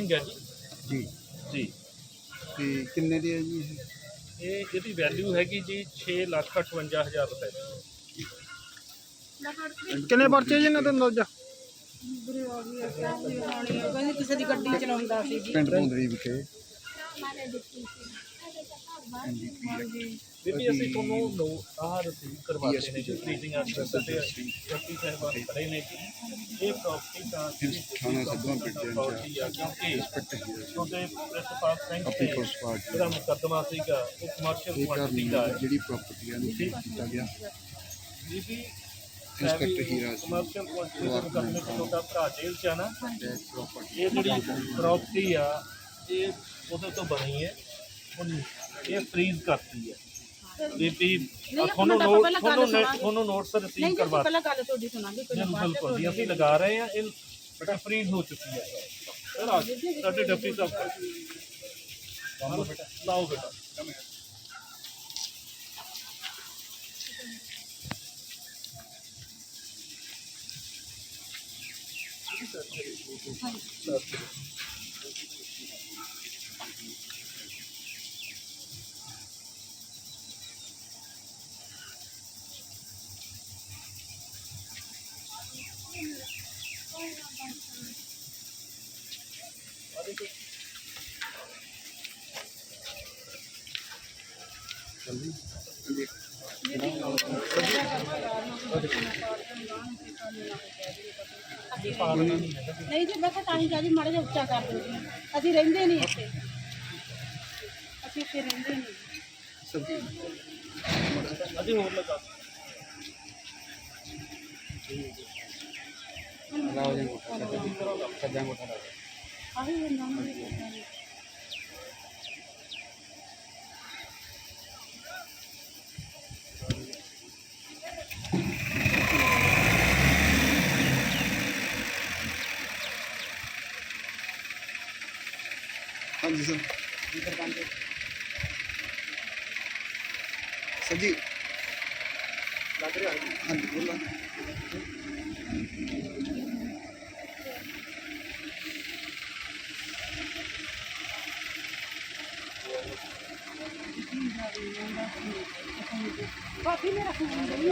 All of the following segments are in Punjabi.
ਸਿੰਘ ਹੈ। ਜੀ। ਜੀ। ਜੀ ਤੇ ਕਿੰਨੇ ਦੀ ਹੈ ਜੀ ਇਹ? ਇਹ ਇਹਦੀ ਵੈਲਿਊ ਹੈਗੀ ਜੀ 6 ਲੱਖ 58 ਹਜ਼ਾਰ ਰੁਪਏ। ਕਿੰਨੇ ਪਰਚੇ ਜੀ ਇਹਨਾਂ ਤੇ ਅੰਦਾਜ਼ਾ ਕਹਿੰਦੇ ਕਿਸੇ ਦੀ ਗੱਡੀ ਚਲਾਉਂਦਾ ਸੀ ਜੀ ਪਿੰਡ ਪੁੰਦਰੀ ਵਿਖੇ। ਬੀਬੀ ਅਸੀਂ ਤੁਹਾਨੂੰ ਨੋ ਆਹ ਰਸੀਵ ਕਰਵਾਤੇ ਨੇ ਜੀ ਫ੍ਰੀਜ਼ਿੰਗ ਅਫਸਰ ਤੇ ਜੱਟੀ ਸਾਹਿਬਾਨ ਖੜੇ ਨੇ ਜੀ। ਇਹ ਪ੍ਰਾਪਰਟੀ ਤਾਂ ਥਾਣਾ ਸਿੱਧਵਾਂ ਪਿੰਡ ਦੇ ਆ ਕਿਉਂਕਿ ਕਿਉਂਕਿ ਪ੍ਰਿਤਪਾਲ ਸਿੰਘ ਤੇ ਜਿਹੜਾ ਮੁਕੱਦਮਾ ਸੀਗਾ ਉਹ ਕਮਰਸ਼ੀਅਲ ਕੁਆਂਟੀਟੀ ਦਾ ਜਿਹੜੀ ਪ੍ਰਾਪਰਟੀ ਆ ਨੂੰ ਸੀਜ਼ ਕੀਤਾ ਗਿਆ। ਬੀਬੀ inspector Hira Singh commercial quantity ਦੇ ਮੁਕੱਦਮੇ ਚ ਛੋਟਾ ਭਰਾ ਜੇਲ੍ਹ ਚ ਆ ਨਾ। ਤੇ ਇਹ ਜਿਹੜੀ ਪ੍ਰਾਪਰਟੀ ਆ ਇਹ ਉਹਦੇ ਤੋਂ ਬਣੀ ਹੈ। ਹੁਣ ਇਹ ਫ੍ਰੀਜ਼ ਕਰਤੀ ਹੈ। ਬੀਬੀ ਤੁਹਾਨੂੰ ਨੋਟ ਤੁਹਾਨੂੰ। ਤੁਹਾਨੂੰ ਨੋਟਸ ਰਿਸੀਵ ਕਰਵਾ ਪਹਿਲਾਂ ਗੱਲ ਤੁਹਾਡੀ ਸੁਣਾਂਗੇ ਕੋਈ ਬਿਲਕੁਲ ਜੀ ਅਸੀਂ ਲਗਾ ਰਹੇ ਹਾਂ ਇਹ ਬੇਟਾ ਫ੍ਰੀਜ਼ ਹੋ ਚੁੱਕੀ ਹੈ। ਸਰ ਸਾਡੇ ਡਿਪਟੀ ਸਾਹਿਬ ਲਾਓ ਬੇਟਾ ਲਾਓ ਬੇਟਾ। ਨਹੀਂ ਜੀ ਮੈਂ ਤਾਂ ਹੀ ਕਿਹਾ ਜੀ ਮਾੜਾ ਜਿਹਾ ਉੱਚਾ ਕਰ ਦਿਓ ਜੀ। ਅਸੀਂ ਰਹਿੰਦੇ ਨਹੀਂ ਇੱਥੇ। ਅਸੀਂ ਇੱਥੇ ਰਹਿੰਦੇ ਨਹੀਂ। ਅਸੀਂ ਹੋਰ ਲਗਾ। ਆਹੀ ਨਾਮ ਨਹੀਂ ਹਾਂਜੀ ਸਰ। ਸਰ ਜੀ। ਲੱਗ ਰਿਹਾ ਹਾਂਜੀ ਬੋਲੋ। ਕਾਫੀ ਮੇਰਾ ਫੋਨ ਨਹੀਂ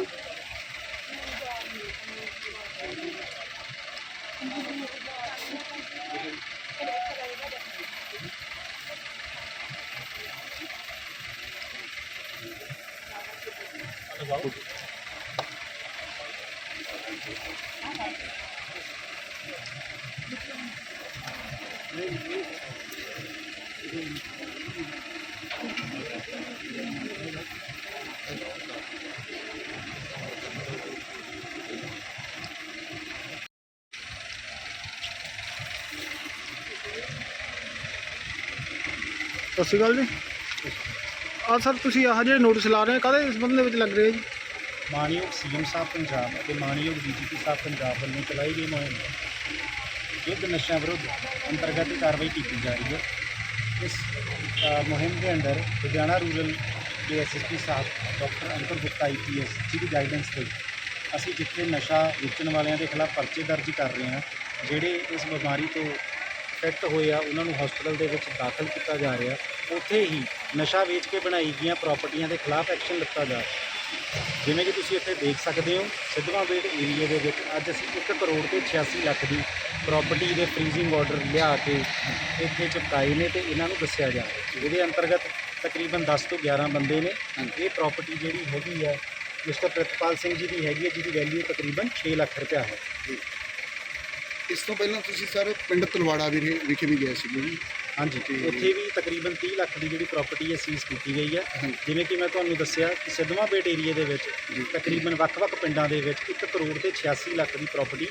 ਸਤਿ ਸ਼੍ਰੀ ਅਕਾਲ ਜੀ। ਆ ਸਰ, ਤੁਸੀਂ ਆਹ ਜਿਹੜੇ ਨੋਟਿਸ ਲਾ ਰਹੇ ਹੋ, ਕਾਹਦੇ ਸੰਬੰਧ ਦੇ ਵਿੱਚ ਲੱਗ ਰਹੇ ਜੀ? ਮਾਨਯੋਗ ਸੀਐਮ ਸਾਹਿਬ ਪੰਜਾਬ ਅਤੇ ਮਾਨਯੋਗ ਡੀਜੀਪੀ ਸਾਹਿਬ ਪੰਜਾਬ ਵੱਲੋਂ ਚਲਾਈ ਗਈ ਮੁਹਿੰਮ ਯੁੱਧ ਨਸ਼ਿਆਂ ਵਿਰੁੱਧ ਅੰਤਰਗਤ ਕਾਰਵਾਈ ਕੀਤੀ ਜਾ ਰਹੀ ਹੈ। ਇਸ ਮੁਹਿੰਮ ਦੇ ਅੰਦਰ ਲੁਧਿਆਣਾ ਰੂਰਲ ਦੇ ਐਸਐਸਪੀ ਸਾਹਿਬ ਡਾਕਟਰ ਅੰਕੁਰ ਗੁਪਤਾ ਆਈਪੀਐਸ ਜੀ ਦੀ ਗਾਈਡੈਂਸ ਤੇ ਅਸੀਂ ਜਿੱਥੇ ਨਸ਼ਾ ਵੇਚਣ ਵਾਲਿਆਂ ਦੇ ਖਿਲਾਫ ਪਰਚੇ ਦਰਜ ਕਰ ਰਹੇ ਹਾਂ, ਜਿਹੜੇ ਇਸ ਬਿਮਾਰੀ ਤੋਂ ਇਫੈਕਟ ਹੋਏ ਆ, ਉਹਨਾਂ ਨੂੰ ਹਸਪਤਾਲ ਦੇ ਵਿੱਚ ਦਾਖਲ ਕੀਤਾ ਜਾ ਰਿਹਾ। ਉੱਥੇ ਹੀ ਨਸ਼ਾ ਵੇਚ ਕੇ ਬਣਾਈ ਗਈਆਂ ਪ੍ਰਾਪਰਟੀਆਂ ਦੇ ਖਿਲਾਫ ਐਕਸ਼ਨ ਲਿੱਤਾ ਜਾ ਰਿਹਾ। ਜਿਵੇਂ ਕਿ ਤੁਸੀਂ ਇੱਥੇ ਦੇਖ ਸਕਦੇ ਹੋ ਸਿੱਧਵਾਂ ਬੇਟ ਏਰੀਆ ਦੇ ਵਿੱਚ ਅੱਜ ਅਸੀਂ 1 ਕਰੋੜ ਤੇ 86 ਲੱਖ ਦੀ ਪ੍ਰਾਪਰਟੀ ਦੇ ਫ੍ਰੀਜ਼ਿੰਗ ਆਰਡਰ ਲਿਆ ਕੇ ਇੱਥੇ ਚੁਕਾਏ ਨੇ ਤੇ ਇਹਨਾਂ ਨੂੰ ਦੱਸਿਆ ਜਾ ਰਿਹਾ ਇਹਦੇ ਅੰਤਰਗਤ ਤਕਰੀਬਨ 10 ਤੋਂ 11 ਬੰਦੇ ਨੇ ਇਹ ਪ੍ਰਾਪਰਟੀ ਜਿਹੜੀ ਹੈਗੀ ਹੈ ਮਿਸਟਰ ਪ੍ਰਿਤਪਾਲ ਸਿੰਘ ਜੀ ਦੀ ਹੈਗੀ ਹੈ ਜਿਹਦੀ ਵੈਲਿਊ ਤਕਰੀਬਨ 6 ਲੱਖ ਰੁਪਇਆ ਹੈ। ਇਸ ਤੋਂ ਪਹਿਲਾਂ ਤੁਸੀਂ ਸਰ ਪਿੰਡ ਤਲਵਾੜਾ ਵਿਖੇ ਵਿਖੇ ਵੀ ਗਏ ਸੀਗੇ ਜੀ। ਹਾਂਜੀ। ਉੱਥੇ ਵੀ ਤਕਰੀਬਨ 30 ਲੱਖ ਦੀ ਜਿਹੜੀ ਪ੍ਰਾਪਰਟੀ ਹੈ ਸੀਜ਼ ਕੀਤੀ ਗਈ ਹੈ। ਜਿਵੇਂ ਕਿ ਮੈਂ ਤੁਹਾਨੂੰ ਦੱਸਿਆ ਕਿ ਸਿੱਧਵਾਂ ਬੇਟ ਏਰੀਆ ਦੇ ਵਿੱਚ। ਤਕਰੀਬਨ ਵੱਖ-ਵੱਖ ਪਿੰਡਾਂ ਦੇ ਵਿੱਚ 1 ਕਰੋੜ ਤੇ 86 ਲੱਖ ਦੀ ਪ੍ਰਾਪਰਟੀ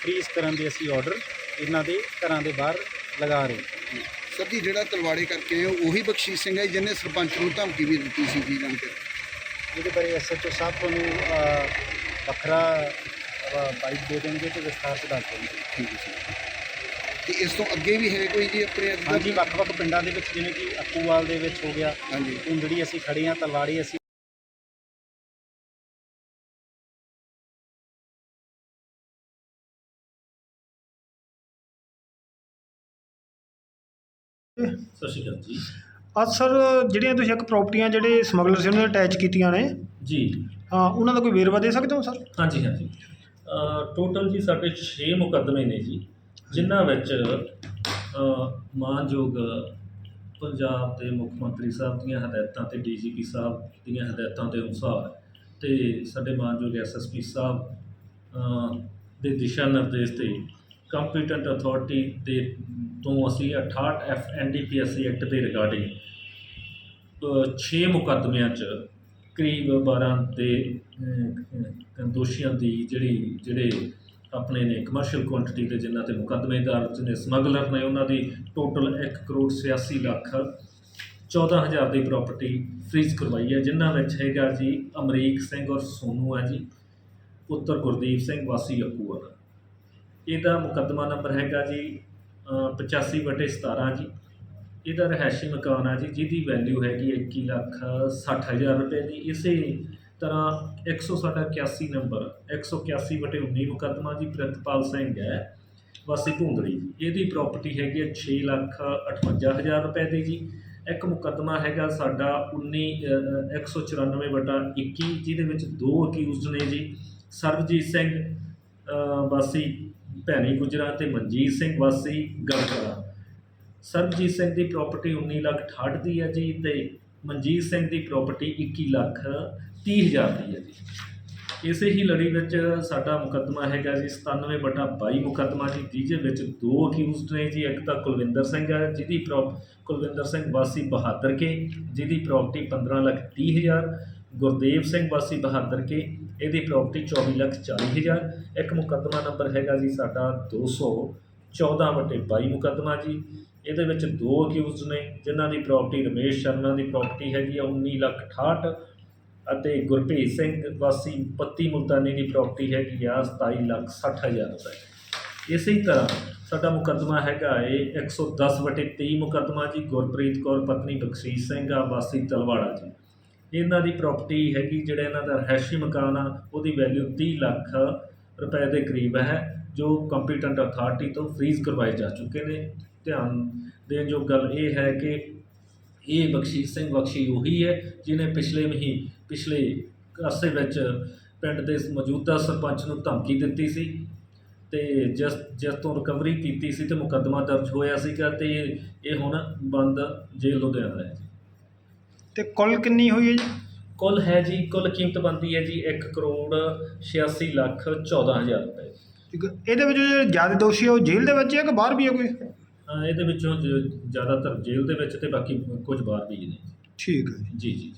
ਫ੍ਰੀਜ਼ ਕਰਨ ਦੇ ਅਸੀਂ ਆਰਡਰ ਇਹਨਾਂ ਦੇ ਘਰਾਂ ਦੇ ਬਾਹਰ ਲਗਾ ਰਹੇ। ਸਰ ਜੀ ਜਿਹੜਾ ਤਲਵਾੜੇ ਕਰਕੇ ਉਹੀ ਬਖਸ਼ੀਸ਼ ਸਿੰਘ ਹੈ ਜਿਹਨੇ ਸਰਪੰਚ ਨੂੰ ਧਮਕੀ ਵੀ ਦਿੱਤੀ ਸੀ ਜੀ ਜਾਣ ਕੇ? ਇਹਦੇ ਬਾਰੇ ਐਸਐਚਓ ਸਾਹਿਬ ਤੁਹਾਨੂੰ ਵੱਖਰਾ ਬਾਈਟ ਦੇ ਦੇਣਗੇ ਤੇ ਵਿਸਥਾਰ ਚ ਦੱਸ ਦੇਣਗੇ। ਠੀਕ ਹੈ ਤੇ ਇਸ ਤੋਂ ਅੱਗੇ ਵੀ ਹੈ ਕੋਈ ਜੀ ਆਪਣੇ ਅੱਗੇ? ਹਾਂਜੀ ਵੱਖ-ਵੱਖ ਪਿੰਡਾਂ ਦੇ ਵਿੱਚ ਜਿਵੇਂ ਕਿ ਅਕੂਵਾਲ ਦੇ ਵਿੱਚ ਹੋ ਗਿਆ ਹਾਂਜੀ। ਕੁੰਦੜੀ ਅਸੀਂ ਖੜੇ ਹਾਂ ਤਲਵਾੜੀ ਅਸੀਂ ਸਤਿ ਸ਼੍ਰੀ ਅਕਾਲ ਜੀ। ਅੱਜ ਸਰ ਜਿਹੜੀਆਂ ਤੁਸੀਂ ਇੱਕ ਪ੍ਰਾਪਰਟੀਆਂ ਜਿਹੜੇ ਸਮਗਲਰ ਸੀ ਉਹਨਾਂ ਨੇ ਅਟੈਚ ਕੀਤੀਆਂ ਨੇ। ਜੀ। ਹਾਂ ਉਹਨਾਂ ਦਾ ਕੋਈ ਵੇਰਵਾ ਦੇ ਸਕਦੇ ਹੋ ਸਰ? ਹਾਂਜੀ ਹਾਂਜੀ। ਟੋਟਲ ਜੀ ਸਾਡੇ 6 ਮੁਕੱਦਮੇ ਨੇ ਜੀ। ਜਿਨ੍ਹਾਂ ਵਿੱਚ ਮਾਨਯੋਗ ਪੰਜਾਬ ਦੇ ਮੁੱਖ ਮੰਤਰੀ ਸਾਹਿਬ ਦੀਆਂ ਹਦਾਇਤਾਂ ਤੇ ਡੀਜੀਪੀ ਸਾਹਿਬ ਦੀਆਂ ਹਦਾਇਤਾਂ ਦੇ ਅਨੁਸਾਰ ਤੇ ਸਾਡੇ ਮਾਨਯੋਗ ਐਸਐਸਪੀ ਸਾਹਿਬ ਦੇ ਦਿਸ਼ਾ ਨਿਰਦੇਸ਼ ਤੇ ਕੰਪੀਟੈਂਟ ਅਥਾਰਟੀ ਦੇ ਤੋਂ ਅਸੀਂ 68 ਐਫ ਐਨਡੀਪੀਐਸਸੀ ਐਕਟ ਦੇ ਰਿਗਾਰਡਿੰਗ 6 ਮੁਕੱਦਮਿਆਂ 'ਚ ਕਰੀਬ 12 ਦੇ ਦੋਸ਼ੀਆਂ ਦੀ ਜਿਹੜੀ, ਜਿਹੜੇ ਆਪਣੇ ਨੇ ਕਮਰਸ਼ੀਅਲ ਕੁਆਂਟੀਟੀ ਦੇ ਜਿਨ੍ਹਾਂ ਤੇ ਮੁਕੱਦਮੇ ਦਰਜ ਨੇ ਸਮਗਲਰ ਨੇ ਉਹਨਾਂ ਦੀ ਟੋਟਲ 1 ਕਰੋੜ 86 ਲੱਖ 14000 ਦੀ ਪ੍ਰਾਪਰਟੀ ਫ੍ਰੀਜ਼ ਕਰਵਾਈ ਹੈ ਜਿਨ੍ਹਾਂ ਵਿੱਚ ਹੈਗਾ ਜੀ ਅਮਰੀਕ ਸਿੰਘ ਔਰ ਸੋਨੂ ਹੈ ਜੀ ਪੁੱਤਰ ਗੁਰਦੀਪ ਸਿੰਘ ਵਾਸੀ ਅਕੂਰ ਇਹਦਾ ਮੁਕੱਦਮਾ ਨੰਬਰ ਹੈਗਾ ਜੀ ਅਹ, 85 ਵਟੇ 17 ਜੀ। ਇਹਦਾ ਰਿਹਾਇਸ਼ੀ ਮਕਾਨ ਆ ਜੀ ਜਿਹਦੀ ਵੈਲਿਊ ਹੈਗੀ ਹੈ 21 ਲੱਖ 60 ਹਜ਼ਾਰ ਰੁਪਏ ਦੀ। ਇਸੇ ਤਰ੍ਹਾਂ 181 ਨੰਬਰ 181 ਵਟੇ 19 ਮੁਕੱਦਮਾ ਜੀ ਪ੍ਰਿਤਪਾਲ ਸਿੰਘ ਹੈ ਵਾਸੀ ਭੁੰਦੜੀ ਜੀ। ਇਹਦੀ ਪ੍ਰਾਪਰਟੀ ਹੈਗੀ ਹੈ 6 ਲੱਖ 58 ਹਜ਼ਾਰ ਰੁਪਏ ਦੀ ਜੀ। ਇੱਕ ਮੁਕੱਦਮਾ ਹੈਗਾ ਸਾਡਾ 19 ਅ, ਅ, 194 ਵਟਾ 21 ਜਿਹਦੇ ਵਿੱਚ ਦੋ ਅਕਿਊਜ਼ਡ ਨੇ ਜੀ। ਸਰਬਜੀਤ ਸਿੰਘ ਵਾਸੀ ਭੈਣੀ ਗੁਜਰਾ ਤੇ ਮਨਜੀਤ ਸਿੰਘ ਵਾਸੀ ਗੜਕੜਾ ਸਰਬਜੀਤ ਸਿੰਘ ਦੀ ਪ੍ਰਾਪਰਟੀ 19 ਲੱਖ 68 ਦੀ ਹੈ ਜੀ ਤੇ ਮਨਜੀਤ ਸਿੰਘ ਦੀ ਪ੍ਰਾਪਰਟੀ 21 ਲੱਖ 30 ਹਜ਼ਾਰ ਦੀ ਹੈ ਜੀ। ਇਸੇ ਹੀ ਲੜੀ ਵਿੱਚ ਸਾਡਾ ਮੁਕੱਦਮਾ ਹੈਗਾ ਜੀ 97 ਬਟਾ 22 ਮੁਕੱਦਮਾ ਜੀ, ਜਿਹਦੇ ਵਿੱਚ ਦੋ ਅਕਿਊਜ਼ਡ ਨੇ ਜੀ, ਇੱਕ ਤਾਂ ਕੁਲਵਿੰਦਰ ਸਿੰਘ ਹੈ, ਜਿਹਦੀ ਪ੍ਰੋਪ ਕੁਲਵਿੰਦਰ ਸਿੰਘ ਵਾਸੀ ਬਹਾਦਰ ਕੇ, ਜਿਹਦੀ ਪ੍ਰਾਪਰਟੀ 15 ਲੱਖ 30 ਹਜ਼ਾਰ, ਗੁਰਦੇਵ ਸਿੰਘ ਵਾਸੀ ਬਹਾਦਰ ਕੇ, ਇਹਦੀ ਪ੍ਰਾਪਰਟੀ 24 ਲੱਖ 40 ਹਜ਼ਾਰ, ਇੱਕ ਮੁਕੱਦਮਾ ਨੰਬਰ ਹੈਗਾ ਜੀ ਸਾਡਾ 214 ਵਟੇ 22 ਮੁਕੱਦਮਾ ਜੀ ਇਹਦੇ ਵਿੱਚ ਦੋ ਅਕਿਊਜ਼ਡ ਨੇ, ਜਿਨ੍ਹਾਂ ਦੀ ਪ੍ਰਾਪਰਟੀ ਰਮੇਸ਼ ਸ਼ਰਮਾ ਦੀ ਪ੍ਰਾਪਰਟੀ ਹੈਗੀ ਆ 19 ਲੱਖ 68 ਅਤੇ ਗੁਰਭੇਜ ਸਿੰਘ ਵਾਸੀ ਪੱਤੀ ਮੁਲਤਾਨੀ ਦੀ ਪ੍ਰਾਪਰਟੀ ਹੈਗੀ ਆ 27 ਲੱਖ 60 ਹਜ਼ਾਰ ਰੁਪਏ। ਇਸੇ ਤਰ੍ਹਾਂ ਸਾਡਾ ਮੁਕੱਦਮਾ ਹੈਗਾ ਏ 110 ਵਟੇ 23 ਮੁਕੱਦਮਾ ਜੀ, ਗੁਰਪ੍ਰੀਤ ਕੌਰ, ਪਤਨੀ ਬਖਸ਼ੀਸ਼ ਸਿੰਘ ਆ, ਵਾਸੀ ਤਲਵਾੜਾ ਜੀ। ਇਹਨਾਂ ਦੀ ਪ੍ਰਾਪਰਟੀ ਹੈਗੀ ਜਿਹੜਾ ਇਹਨਾਂ ਦਾ ਰਹਿਸ਼ੀ ਮਕਾਨ ਆ, ਉਹਦੀ ਵੈਲਿਊ 30 ਲੱਖ ਰੁਪਏ ਦੇ ਕਰੀਬ ਹੈ, ਜੋ ਕੰਪੀਟੈਂਟ ਅਥਾਰਟੀ ਤੋਂ ਫ੍ਰੀਜ਼ ਕਰਵਾਏ ਜਾ ਚੁੱਕੇ ਨੇ। ਧਿਆਨ ਦੇਣ ਜੋ ਗੱਲ ਇਹ ਹੈ ਕਿ ਇਹ ਬਖਸ਼ੀਸ਼ ਸਿੰਘ ਬਖਸ਼ੀ ਉਹੀ ਹੈ ਜਿਨੇ ਪਿਛਲੇ ਮਹੀ ਪਿਛਲੇ ਅਰਸੇ ਵਿੱਚ ਪਿੰਡ ਦੇ ਮੌਜੂਦਾ ਸਰਪੰਚ ਨੂੰ ਧਮਕੀ ਦਿੱਤੀ ਸੀ ਤੇ ਜਿਸ ਜਿਸ ਤੋਂ ਰਿਕਵਰੀ ਕੀਤੀ ਸੀ ਤੇ ਮੁਕੱਦਮਾ ਦਰਜ ਹੋਇਆ ਸੀਗਾ ਤੇ ਇਹ ਹੁਣ ਬੰਦ ਜੇਲ੍ਹ ਲੁਧਿਆਣਾ ਹੈ ਤੇ ਕੁੱਲ ਕਿੰਨੀ ਹੋਈ ਹੈ ਜੀ? ਕੁੱਲ ਹੈ ਜੀ ਕੁੱਲ ਕੀਮਤ ਬਣਦੀ ਹੈ ਜੀ 1 ਕਰੋੜ 86 ਲੱਖ 14 ਹਜ਼ਾਰ ਰੁਪਏ। ਠੀਕ। ਇਹਦੇ ਵਿੱਚ ਜਿਹੜੇ ਜ਼ਿਆਦਾ ਦੋਸ਼ੀ ਆ ਉਹ ਜੇਲ੍ਹ ਦੇ ਵਿੱਚ ਹੈ ਕਿ ਬਾਹਰ ਵੀ ਹੈ ਕੋਈ? ਅਹ ਇਹਦੇ ਵਿੱਚੋਂ ਜ- ਜ਼ਿਆਦਾਤਰ ਜੇਲ੍ਹ ਦੇ ਵਿੱਚ ਤੇ ਬਾਕੀ ਕੁਝ ਬਾਹਰ ਵੀ ਨੇ। ਠੀਕ ਹੈ ਜੀ। ਜੀ ਜੀ।